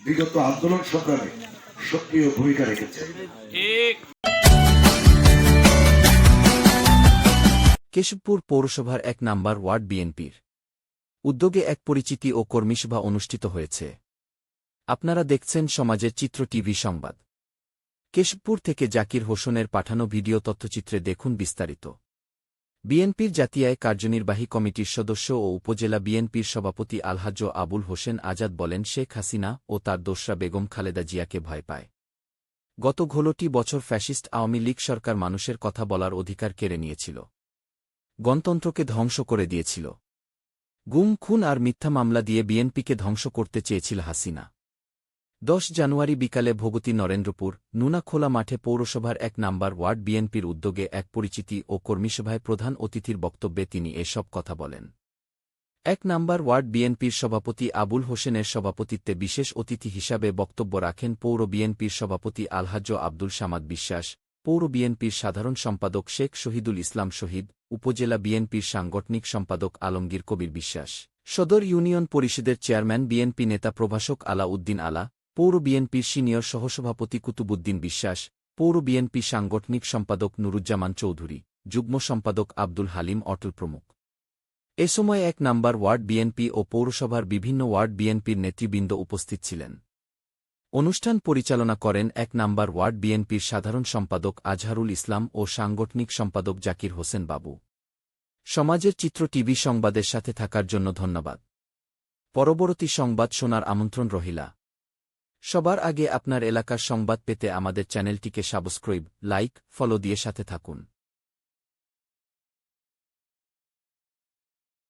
বিগত আন্দোলন সংগ্রামে সক্রিয় ভূমিকা রেখেছে। কেশবপুর পৌরসভার এক নাম্বার ওয়ার্ড বিএনপির। উদ্যোগে এক পরিচিতি ও কর্মীসভা অনুষ্ঠিত হয়েছে। আপনারা দেখছেন সমাজের চিত্র টিভি সংবাদ। কেশবপুর থেকে জাকির হোসেনের পাঠানো ভিডিও তথ্যচিত্রে দেখুন বিস্তারিত। বিএনপির জাতিয়ায় কার্যনির্বাহী কমিটির সদস্য ও উপজেলা বিএনপির সভাপতি আলহাজ্জ আবুল হোসেন আজাদ বলেন, শেখ হাসিনা ও তার দোসরা বেগম খালেদা জিয়াকে ভয় পায়। গত ঘোলটি বছর ফ্যাসিস্ট আওয়ামী লীগ সরকার মানুষের কথা বলার অধিকার কেড়ে নিয়েছিল। গণতন্ত্রকে ধ্বংস করে দিয়েছিল। গুম, খুন আর মিথ্যা মামলা দিয়ে বিএনপিকে ধ্বংস করতে চেয়েছিল হাসিনা। দশ জানুয়ারি বিকালে ভগতী নরেন্দ্রপুর, নুনাখোলা মাঠে পৌরসভার এক নাম্বার ওয়ার্ড বিএনপির উদ্যোগে এক পরিচিতি ও কর্মীসভায় প্রধান অতিথির বক্তব্যে তিনি এসব কথা বলেন। এক নাম্বার ওয়ার্ড বিএনপির সভাপতি আবুল হোসেনের সভাপতিত্বে বিশেষ অতিথি হিসাবে বক্তব্য রাখেন পৌর বিএনপির সভাপতি আলহাজ্য আব্দুল সামাদ বিশ্বাস, পৌর বিএনপির সাধারণ সম্পাদক শেখ শহীদুল ইসলাম শহীদ, উপজেলা বিএনপির সাংগঠনিক সম্পাদক আলমগীর কবির বিশ্বাস। সদর ইউনিয়ন পরিষদের চেয়ারম্যান বিএনপি নেতা প্রভাষক আলা উদ্দিন আলা পৌর বিএনপির সিনিয়র সহসভাপতি কুতুবুদ্দিন বিশ্বাস, পৌর বিএনপি সাংগঠনিক সম্পাদক নুরুজ্জামান চৌধুরী, যুগ্ম সম্পাদক আব্দুল হালিম অটল প্রমুখ। এ সময় এক নাম্বার ওয়ার্ড বিএনপি ও পৌরসভার বিভিন্ন ওয়ার্ড বিএনপির নেতৃবৃন্দ উপস্থিত ছিলেন। অনুষ্ঠান পরিচালনা করেন এক নাম্বার ওয়ার্ড বিএনপির সাধারণ সম্পাদক আজহারুল ইসলাম ও সাংগঠনিক সম্পাদক জাকির হোসেন বাবু। সমাজের চিত্র টিভি সংবাদের সাথে থাকার জন্য ধন্যবাদ। পরবর্তী সংবাদ শোনার আমন্ত্রণ রহিলা। সবার আগে আপনার এলাকার সংবাদ পেতে আমাদের চ্যানেলটিকে সাবস্ক্রাইব লাইক ফলো দিয়ে সাথে থাকুন।